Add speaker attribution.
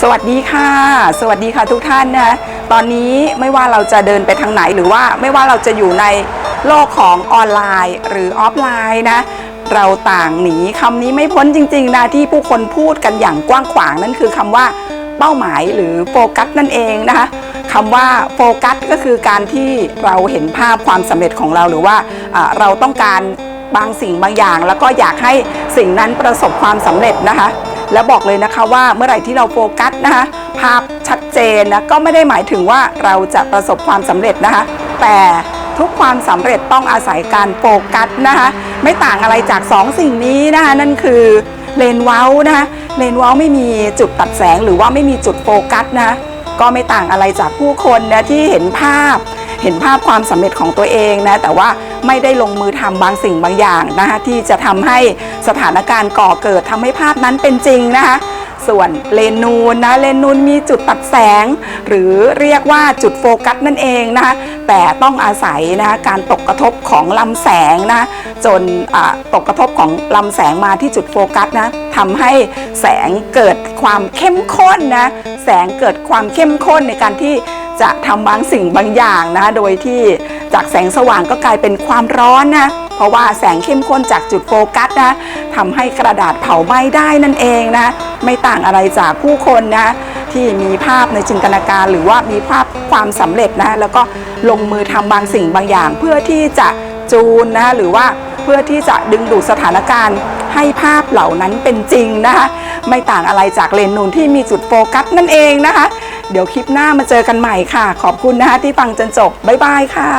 Speaker 1: สวัสดีค่ะ สวัสดีค่ะทุกท่านนะตอนนี้ไม่ว่าเราจะเดินไปทางไหนหรือว่าไม่ว่าเราจะอยู่ในโลกของออนไลน์หรือออฟไลน์นะเราต่างหนีคำนี้ไม่พ้นจริงๆนะที่ผู้คนพูดกันอย่างกว้างขวางนั่นคือคำว่าเป้าหมายหรือโฟกัสนั่นเองนะคะคำว่าโฟกัสก็คือการที่เราเห็นภาพความสำเร็จของเราหรือว่าเราต้องการบางสิ่งบางอย่าง แล้วก็อยากให้สิ่งนั้นประสบความสำเร็จนะคะ แล้วบอกเลยนะคะว่าเมื่อไหร่ที่เราโฟกัสนะคะ ภาพชัดเจนนะก็ไม่ได้หมายถึงว่าเราจะประสบความสำเร็จนะคะ แต่ทุกความสำเร็จต้องอาศัยการโฟกัสนะคะ ไม่ต่างอะไรจากสองสิ่งนี้นะคะ นั่นคือเลนเว้านะคะเลนเว้าไม่มีจุดตัดแสงหรือว่าไม่มีจุดโฟกัสนะก็ไม่ต่างอะไรจากผู้คนนะที่เห็นภาพเห็นภาพความสำเร็จของตัวเองนะแต่ว่า ไม่ได้ลงมือทำบางสิ่งบางอย่างนะคะที่จะทำให้สถานการณ์ก่อเกิดทำให้ภาพนั้นเป็นจริงนะคะส่วนเลนนูนนะเลนนูนมีจุดตัดแสง หรือเรียกว่าจุดโฟกัสนั่นเองนะคะแต่ต้องอาศัยนะคะการตกกระทบของลำแสงนะจนตกกระทบของลำแสงมาที่จุดโฟกัสนะทำให้แสงเกิดความเข้มข้นนะแสงเกิดความเข้มข้นในการที่ จะทำบางสิ่งบางอย่างนะโดยที่จากแสงสว่างก็กลายเป็นความร้อนนะเพราะว่าแสงเข้มข้นจากจุดโฟกัสนะทำให้กระดาษเผาไหม้ได้นั่นเองนะไม่ต่างอะไรจากผู้คนนะที่มีภาพในจินตนาการ หรือว่ามีภาพความสำเร็จนะแล้วก็ลงมือทำบางสิ่งบางอย่าง เพื่อที่จะจูนนะหรือว่าเพื่อที่จะดึงดูดสถานการณ์ให้ภาพเหล่านั้นเป็นจริงนะคะไม่ต่างอะไรจากเลนส์นูนที่มีจุดโฟกัสนั่นเองนะคะ เดี๋ยวคลิปหน้ามาเจอกันใหม่ค่ะ ขอบคุณนะคะที่ฟังจนจบ บ๊ายบายค่ะ